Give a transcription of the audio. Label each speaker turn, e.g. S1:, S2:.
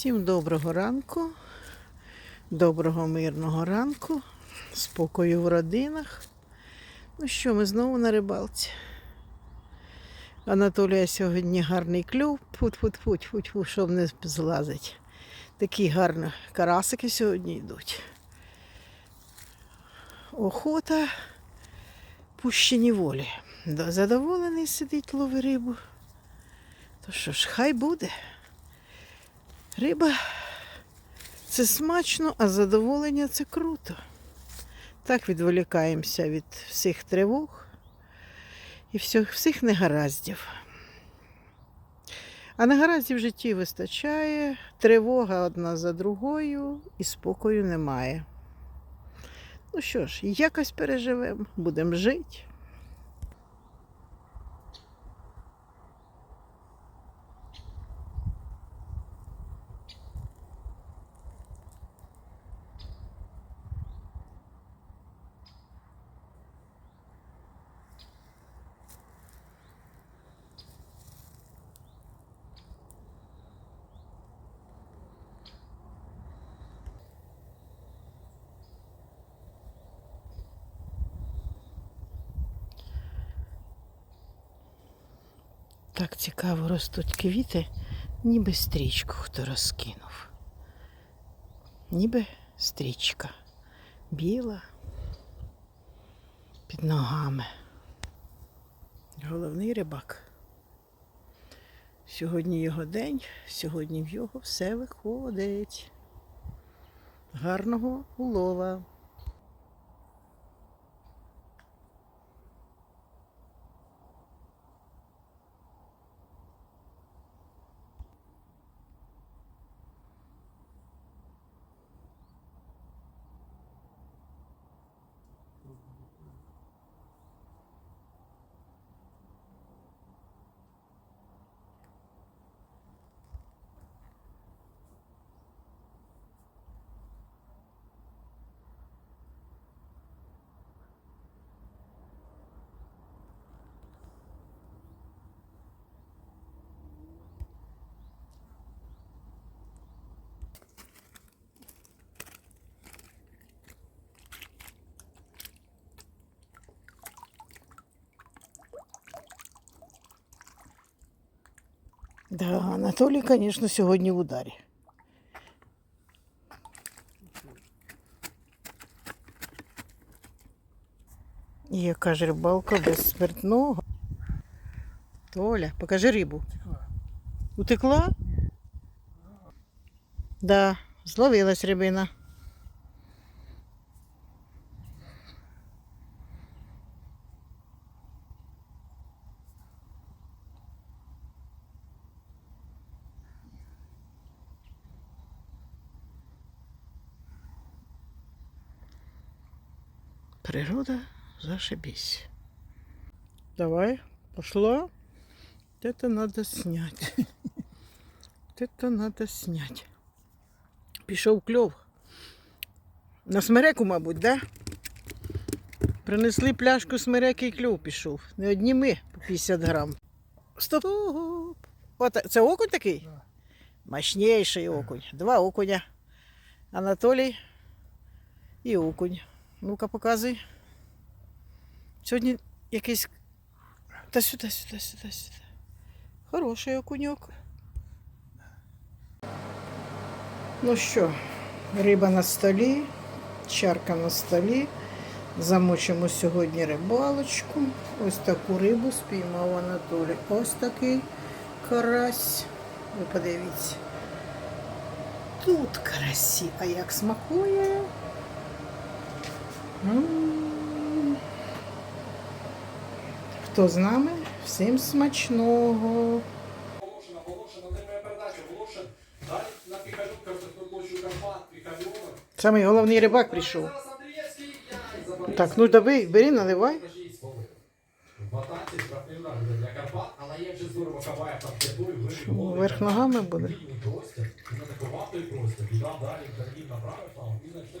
S1: Всім доброго ранку, доброго мирного ранку, спокою в родинах. Ну що, ми знову на рибалці. Анатолія сьогодні гарний клюв. фут фут фут фут фу щоб не злазить. Такі гарні карасики сьогодні йдуть. Охота пущені волі. Задоволений сидить, ловить рибу. То що ж, хай буде. Риба це смачно, а задоволення це круто. Так відволікаємося від всіх тривог і всіх, всіх негараздів. А негараздів в житті вистачає, тривога одна за другою і спокою немає. Ну що ж, якось переживемо, будемо жити. Так цікаво ростуть квіти, ніби стрічку хто розкинув. Ніби стрічка біла під ногами. Головний рибак. Сьогодні його день, сьогодні в його все виходить. Гарного улова. Да, Анатолій, звісно, сьогодні в ударі. Яка ж рибалка без смертного. Толя, покажи рибу. Утекла? Да, зловилась рибина. Природа зашибись. Давай, пошла. Это надо снять. Это надо снять. Пішов кльов. На смереку, мабуть, да? Принесли пляшку смереки і кльов пішов. Не одні ми по 50 грам. Стоп. От, це окунь такий? Мощніший окунь. Два окуня. Анатолій і окунь. Ну-ка, показуй. Сьогодні якийсь. Та сюди, сюди, сюди, сюди. Хороший окуньок. Ну що, риба на столі, чарка на столі. Замочимо сьогодні рибалочку. Ось таку рибу спіймав Анатолій. Ось такий карась. Ви подивіться. Тут карасі, а як смакує. Хто з нами? Всім смачного.
S2: Волошин, Волошин, отримує передачу, Волошин, далі на Піхалюка, площу Карпат, Піхальова.
S1: Самий головний рибак прийшов. Так, ну давай, бери, наливай.
S2: Удар буде для Карпат, але як же здорово Кабаєв там п'ятою, вийшов.
S1: Вверх ногами буде.
S2: Вільний простір, він атакував той простір, віддав далі, Карнів направив там, і знайшли